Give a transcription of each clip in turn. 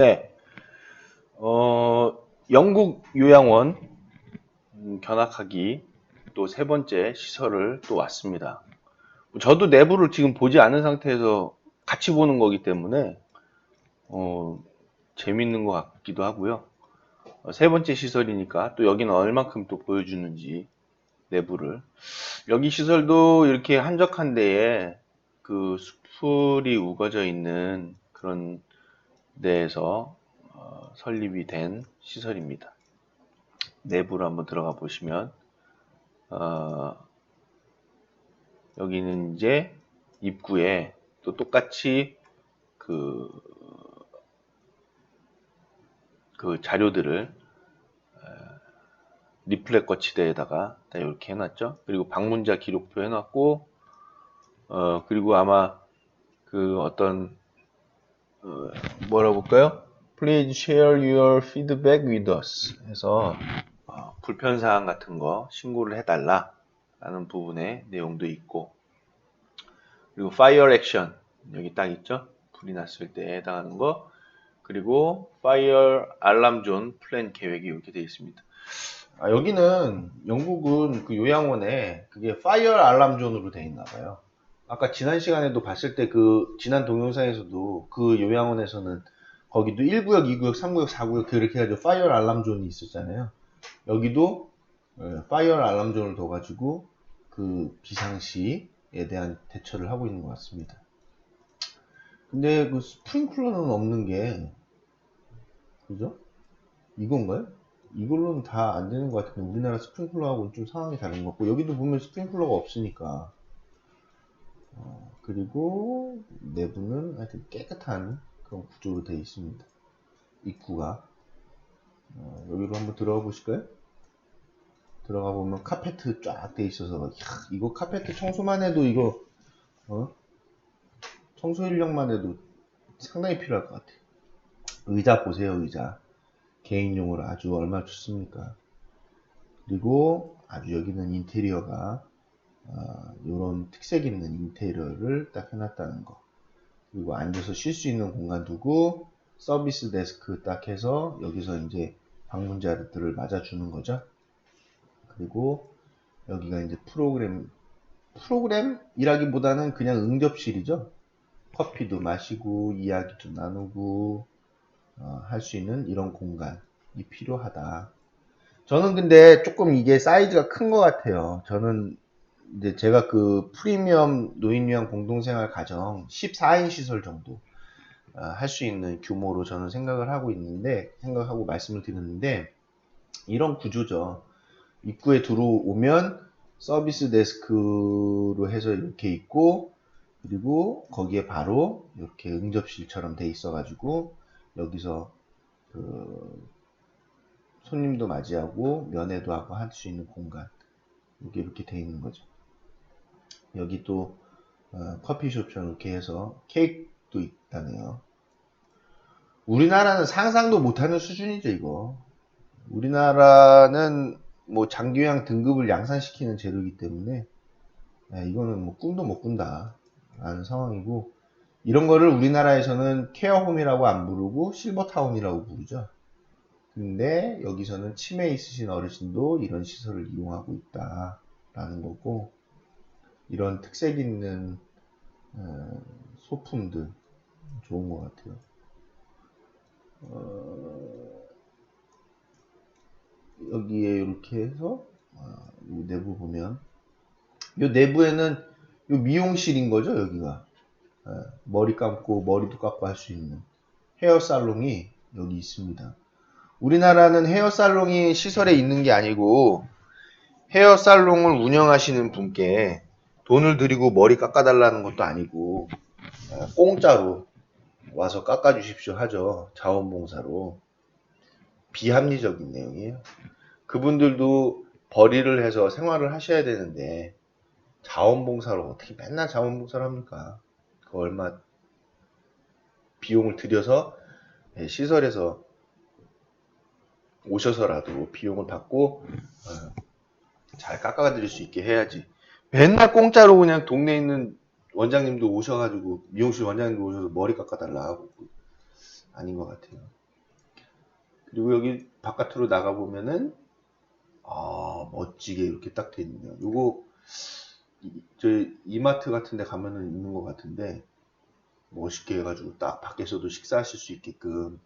네. 어, 영국 요양원 음, 견학하기 또 세 번째 시설을 또 왔습니다. 저도 내부를 지금 보지 않은 상태에서 같이 보는 거기 때문에 어, 재밌는 것 같기도 하고요. 어, 세 번째 시설이니까 또 여기는 얼만큼 또 보여주는지 내부를 여기 시설도 이렇게 한적한 데에 그 숲풀이 우거져 있는 그런 데에서 어, 설립이 된 시설입니다. 내부로 한번 들어가 보시면 어, 여기는 이제 입구에 또 똑같이 그, 그 자료들을 어, 리플렛 거치대에다가 다 이렇게 해놨죠. 그리고 방문자 기록도 해놨고, 어, 그리고 아마 그 어떤 어, 뭐라 볼까요? Please share your feedback with us 해서 어, 불편사항 같은 거 신고를 해달라 라는 부분의 내용도 있고 그리고 fire action 여기 딱 있죠? 불이 났을 때 해당하는 거 그리고 fire alarm zone 플랜 계획이 이렇게 되어 있습니다. 아, 여기는 영국은 그 요양원에 그게 fire alarm zone으로 되어 있나 봐요. 아까 지난 시간에도 봤을 때 그 지난 동영상에서도 그 요양원에서는 거기도 1구역, 2구역, 3구역, 4구역 그렇게 해가지고 파이어 알람 존이 있었잖아요. 여기도 파이어 알람 존을 둬가지고 그 비상시에 대한 대처를 하고 있는 것 같습니다. 근데 그 스프링클러는 없는 게 그죠? 이건가요? 이걸로는 다 안 되는 것 같은데 우리나라 스프링클러하고는 좀 상황이 다른 것 같고 여기도 보면 스프링클러가 없으니까 어, 그리고 내부는 하여튼 깨끗한 그런 구조로 되어 있습니다. 입구가 어, 여기로 한번 들어가 보실까요? 들어가 보면 카페트 쫙 돼 있어서 야, 이거 카페트 청소만 해도 이거 어? 청소 인력만 해도 상당히 필요할 것 같아요. 의자 보세요 의자 개인용으로 아주 얼마나 좋습니까? 그리고 아주 여기는 인테리어가 이런 특색 있는 인테리어를 딱 해놨다는 거. 그리고 앉아서 쉴 수 있는 공간 두고 서비스 데스크 딱 해서 여기서 이제 방문자들을 맞아주는 거죠. 그리고 여기가 이제 프로그램 프로그램이라기보다는 그냥 응접실이죠. 커피도 마시고 이야기도 나누고 어, 할 수 있는 이런 공간이 필요하다. 저는 근데 조금 이게 사이즈가 큰 것 같아요. 저는 이제 제가 그 프리미엄 노인 요양 공동생활 가정 14인 시설 정도 어, 할수 있는 규모로 저는 생각을 하고 있는데 생각하고 말씀을 드렸는데 이런 구조죠. 입구에 들어오면 서비스 데스크로 해서 이렇게 있고 그리고 거기에 바로 이렇게 응접실처럼 돼 있어 가지고 여기서 그 손님도 맞이하고 면회도 하고 할 수 있는 공간 이게 이렇게 돼 있는 거죠. 여기 또 어, 커피숍처럼 이렇게 해서 케이크도 있다네요. 우리나라는 상상도 못하는 수준이죠 이거. 우리나라는 뭐 장기요양 등급을 양산시키는 제도이기 때문에 야, 이거는 뭐 꿈도 못 꾼다 라는 상황이고 이런 거를 우리나라에서는 케어홈이라고 안 부르고 실버타운이라고 부르죠. 근데 여기서는 치매 있으신 어르신도 이런 시설을 이용하고 있다라는 거고 이런 특색 있는 어, 소품들 좋은 것 같아요. 어, 여기에 이렇게 해서 어, 이 내부 보면 이 내부에는 이 미용실인 거죠 여기가 예, 머리 감고 머리도 감고 할 수 있는 헤어 살롱이 여기 있습니다. 우리나라는 헤어 살롱이 시설에 있는 게 아니고 헤어 살롱을 운영하시는 분께 돈을 들이고 머리 깎아달라는 것도 아니고 어, 공짜로 와서 깎아주십시오 하죠 자원봉사로 비합리적인 내용이에요. 그분들도 벌이를 해서 생활을 하셔야 되는데 자원봉사로 어떻게 맨날 자원봉사를 합니까? 그 얼마 비용을 들여서 예, 시설에서 오셔서라도 비용을 받고 어, 잘 깎아드릴 수 있게 해야지. 맨날 공짜로 그냥 동네에 있는 원장님도 오셔가지고 미용실 원장님도 오셔서 머리 깎아달라 하고 아닌 것 같아요. 그리고 여기 바깥으로 나가 보면은 아 멋지게 이렇게 딱 돼 있네요. 요거 이- 저희 이마트 같은 데 가면은 있는 것 같은데 멋있게 해가지고 딱 밖에서도 식사하실 수 있게끔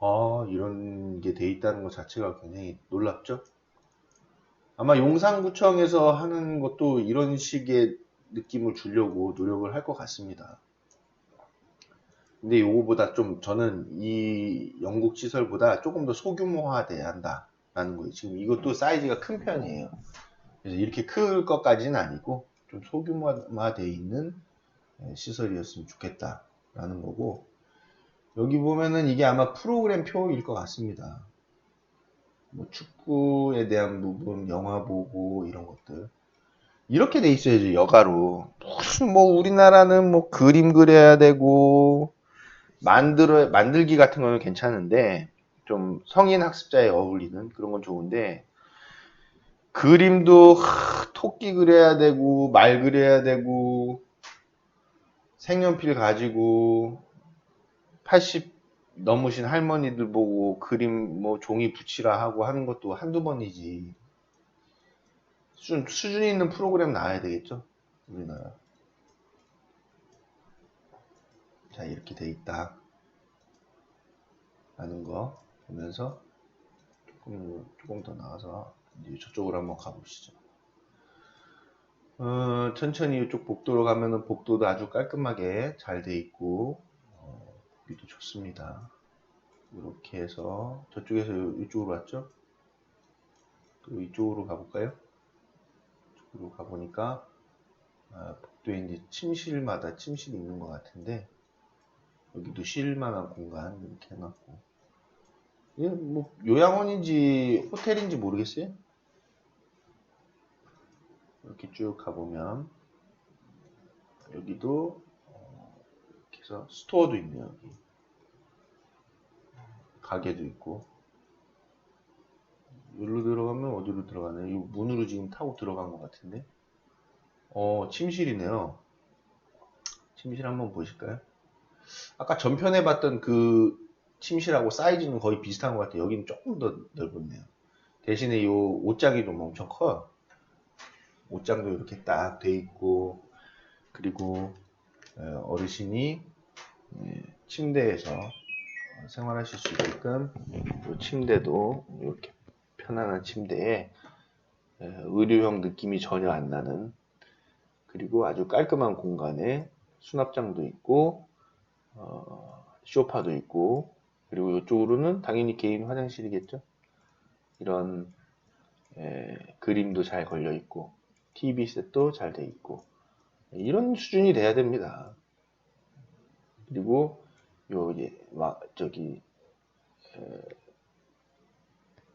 아 이런 게 돼 있다는 것 자체가 굉장히 놀랍죠? 아마 용산구청에서 하는 것도 이런 식의 느낌을 주려고 노력을 할 것 같습니다. 근데 요거보다 좀 저는 이 영국 시설보다 조금 더 소규모화 돼야 한다라는 거예요. 지금 이것도 사이즈가 큰 편이에요. 그래서 이렇게 클 것까지는 아니고 좀 소규모화 돼 있는 예, 시설이었으면 좋겠다라는 거고 여기 보면은 이게 아마 프로그램 표일 것 같습니다. 뭐 축구에 대한 부분, 영화 보고 이런 것들. 이렇게 돼 있어야죠 여가로. 무슨 뭐 우리나라는 뭐 그림 그려야 되고 만들어 만들기 같은 거는 괜찮은데 좀 성인 학습자에 어울리는 그런 건 좋은데 그림도 하, 토끼 그려야 되고 말 그려야 되고 색연필 가지고 80 넘으신 할머니들 보고 그림 뭐 종이 붙이라 하고 하는 것도 한두 번이지. 수준, 수준 있는 프로그램 나와야 되겠죠 우리나라. 자 이렇게 돼 있다. 라는 거 보면서 조금 조금 더 나가서 이제 저쪽으로 한번 가보시죠. 어, 천천히 이쪽 복도로 가면은 복도도 아주 깔끔하게 잘 돼 있고 어, 보기도 좋습니다. 이렇게 해서 저쪽에서 요- 이쪽으로 왔죠? 또 이쪽으로 가볼까요? 이쪽으로 가보니까 아, 복도에 이제 침실마다 침실이 있는 것 같은데 여기도 쉴 만한 공간 이렇게 해놨고 이게 뭐 요양원인지 호텔인지 모르겠어요. 이렇게 쭉 가보면 여기도 어, 해서 스토어도 있네요. 여기 가게도 있고 여기로 들어가면 어디로 들어가나요? 이 문으로 지금 타고 들어간 것 같은데 어 침실이네요. 침실 한번 보실까요? 아까 전편에 봤던 그 침실하고 사이즈는 거의 비슷한 것 같아요. 여기는 조금 더 넓었네요. 대신에 이 옷장이 좀 엄청 커요. 옷장도 이렇게 딱 돼 있고 그리고 에, 어르신이 예, 침대에서 생활하실 수 있게끔 이 침대도 이렇게 편안한 침대에 에, 의료형 느낌이 전혀 안 나는 그리고 아주 깔끔한 공간에 수납장도 있고 어, 소파도 있고 그리고 이쪽으로는 당연히 개인 화장실이겠죠. 이런 에, 그림도 잘 걸려 있고 TV 셋도 잘 돼 있고 이런 수준이 돼야 됩니다. 그리고 요 이제 막 저기 에,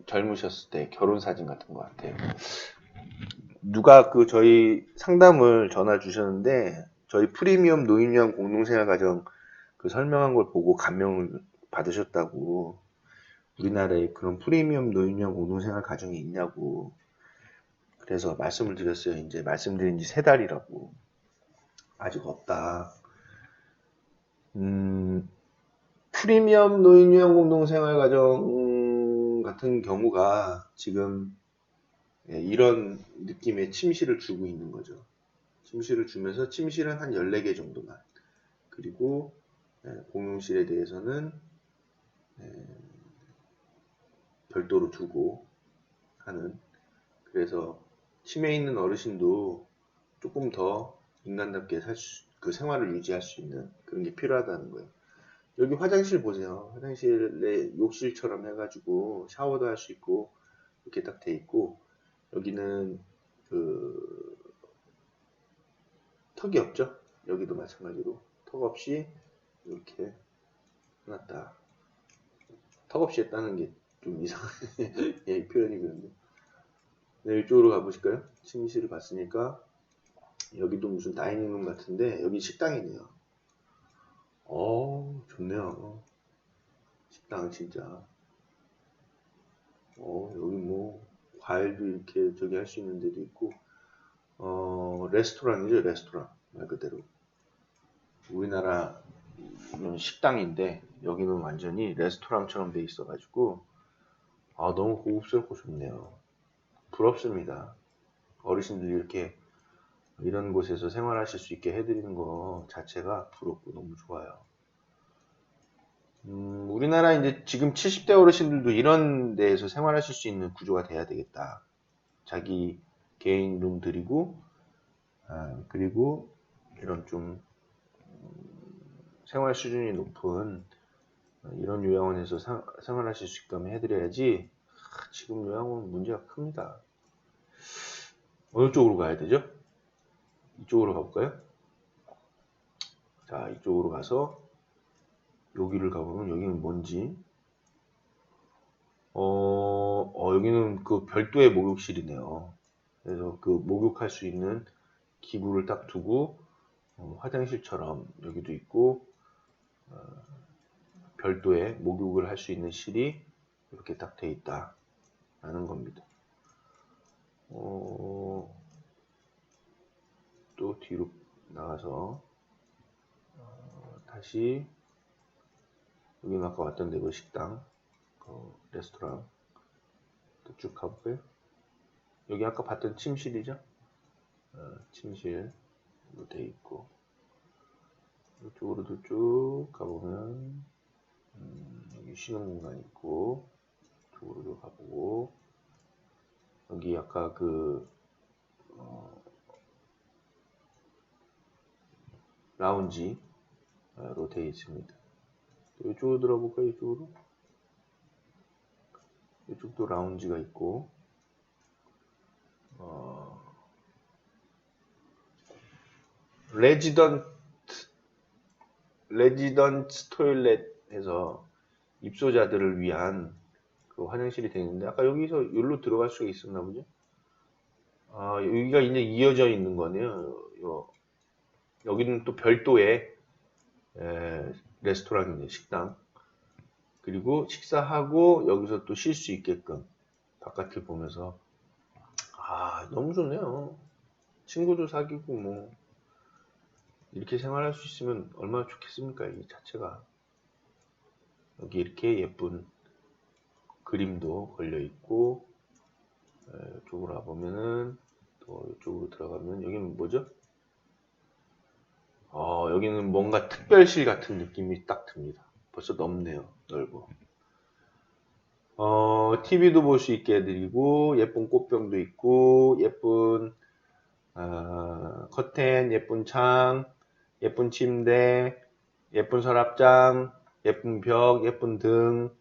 젊으셨을 때 결혼 사진 같은 것 같아요. 누가 그 저희 상담을 전화 주셨는데 저희 프리미엄 노인요양 공동생활가정 그 설명한 걸 보고 감명을 받으셨다고 우리나라에 그런 프리미엄 노인요양 공동생활 가정이 있냐고 그래서 말씀을 드렸어요. 이제 말씀드린 지 세 달이라고 아직 없다. 음, 프리미엄 노인요양 공동생활 가정 같은 경우가 지금 예, 이런 느낌의 침실을 주고 있는 거죠. 침실을 주면서 침실은 한 14개 정도만. 그리고 예, 공용실에 대해서는 예, 별도로 두고 하는 그래서 치매에 있는 어르신도 조금 더 인간답게 살 수, 그 생활을 유지할 수 있는 그런 게 필요하다는 거예요. 여기 화장실 보세요. 화장실에 욕실처럼 해가지고 샤워도 할 수 있고 이렇게 딱 돼 있고 여기는 그 턱이 없죠. 여기도 마찬가지로 턱 없이 이렇게 해놨다. 턱 없이 했다는 게 좀 이상해. 예, 표현이 그런데. 네, 이쪽으로 가보실까요? 침실을 봤으니까 여기도 무슨 다이닝룸 같은데 여기 식당이네요. 어, 좋네요. 식당 진짜. 어, 여기 뭐 과일도 이렇게 저기 할 수 있는 데도 있고 어, 레스토랑이죠, 레스토랑 말 그대로. 우리나라 이건 식당인데 여기는 완전히 레스토랑처럼 돼 있어가지고 아 너무 고급스럽고 좋네요. 부럽습니다. 어르신들이 이렇게 이런 곳에서 생활하실 수 있게 해드리는 거 자체가 부럽고 너무 좋아요. 음, 우리나라 이제 지금 70대 어르신들도 이런 데에서 생활하실 수 있는 구조가 돼야 되겠다. 자기 개인 룸 드리고, 아, 그리고 이런 좀 음, 생활 수준이 높은 이런 요양원에서 사- 생활하실 수 있게끔 해드려야지. 아, 지금 요양원 문제가 큽니다. 어느 쪽으로 가야 되죠? 이쪽으로 가볼까요? 자, 이쪽으로 가서 여기를 가보면 여기는 뭔지 어, 어, 여기는 그 별도의 목욕실이네요. 그래서 그 목욕할 수 있는 기구를 딱 두고 어, 화장실처럼 여기도 있고 어, 별도의 목욕을 할 수 있는 실이 이렇게 딱 돼 있다 라는 겁니다. 어, 또 뒤로 나가서 어, 다시 여기는 아까 왔던 데그 식당 그 레스토랑 또 쭉 가볼까요? 여기 아까 봤던 침실이죠? 어, 침실로 돼 있고 이쪽으로도 쭉 가보면 음, 여기 쉬는 공간 있고 이쪽으로도 가보고 여기 아까 그 어, 라운지로 되어 있습니다. 또 이쪽으로 들어볼까요? 이쪽으로? 이쪽도 라운지가 있고, 어, 레지던트, 레지던트 토일렛 해서 입소자들을 위한 그 화장실이 되어 있는데, 아까 여기서 여기로 들어갈 수가 있었나 보죠? 아, 여기가 이제 이어져 있는 거네요. 요, 여기는 또 별도의 에, 레스토랑이네 식당. 그리고 식사하고 여기서 또 쉴 수 있게끔 바깥을 보면서 아 너무 좋네요. 친구도 사귀고 뭐 이렇게 생활할 수 있으면 얼마나 좋겠습니까? 이 자체가. 여기 이렇게 예쁜 그림도 걸려 있고 에, 이쪽으로 와보면은 또 이쪽으로 들어가면 여기는 뭐죠? 어, 여기는 뭔가 특별실 같은 느낌이 딱 듭니다. 벌써 넓네요. 넓어. 어, TV도 볼 수 있게 해드리고, 예쁜 꽃병도 있고, 예쁜, 어, 커튼, 예쁜 창, 예쁜 침대, 예쁜 서랍장, 예쁜 벽, 예쁜 등,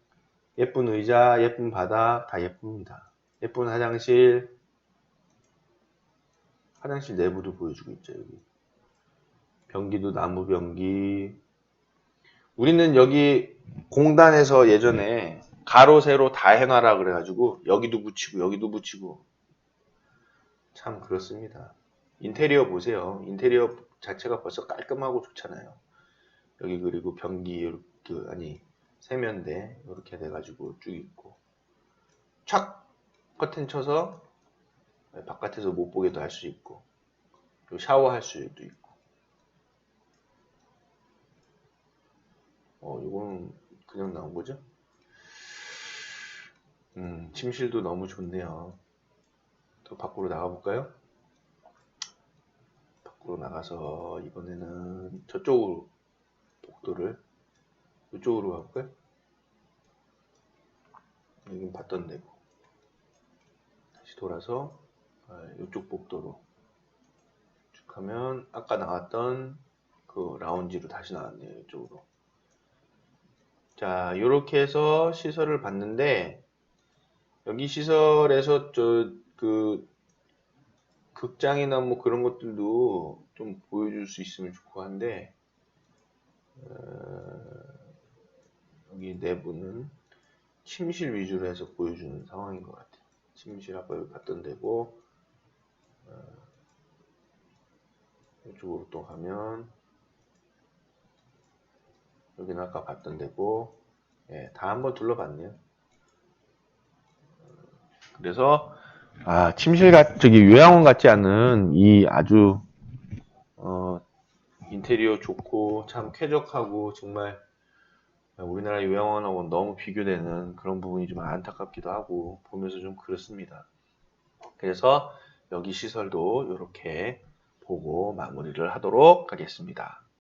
예쁜 의자, 예쁜 바닥, 다 예쁩니다. 예쁜 화장실, 화장실 내부도 보여주고 있죠, 여기. 변기도 나무 변기. 우리는 여기 공단에서 예전에 가로 세로 다 해놔라 그래가지고 여기도 붙이고 여기도 붙이고 참 그렇습니다. 인테리어 보세요. 인테리어 자체가 벌써 깔끔하고 좋잖아요. 여기 그리고 변기 이렇게 아니 세면대 이렇게 돼가지고 쭉 있고 촥 커튼 쳐서 바깥에서 못 보게도 할 수 있고 샤워할 수도 있고 어, 이거는 그냥 나온 거죠? 음, 침실도 너무 좋네요. 또 밖으로 나가볼까요? 밖으로 나가서 이번에는 저쪽으로 복도를 이쪽으로 가볼까요? 여긴 봤던 데고 다시 돌아서 아, 이쪽 복도로 쭉 하면 아까 나왔던 그 라운지로 다시 나왔네요 이쪽으로 자, 요렇게 해서 시설을 봤는데, 여기 시설에서 저, 그, 극장이나 뭐 그런 것들도 좀 보여줄 수 있으면 좋고 한데, 어, 여기 내부는 침실 위주로 해서 보여주는 상황인 것 같아요. 침실 아까 여기 봤던 데고, 어, 이쪽으로 또 가면, 여기는 아까 봤던 데고, 예, 다 한번 둘러봤네요. 그래서, 아, 침실 같, 저기 요양원 같지 않은 이 아주, 어, 인테리어 좋고 참 쾌적하고 정말 우리나라 요양원하고 너무 비교되는 그런 부분이 좀 안타깝기도 하고 보면서 좀 그렇습니다. 그래서 여기 시설도 이렇게 보고 마무리를 하도록 하겠습니다.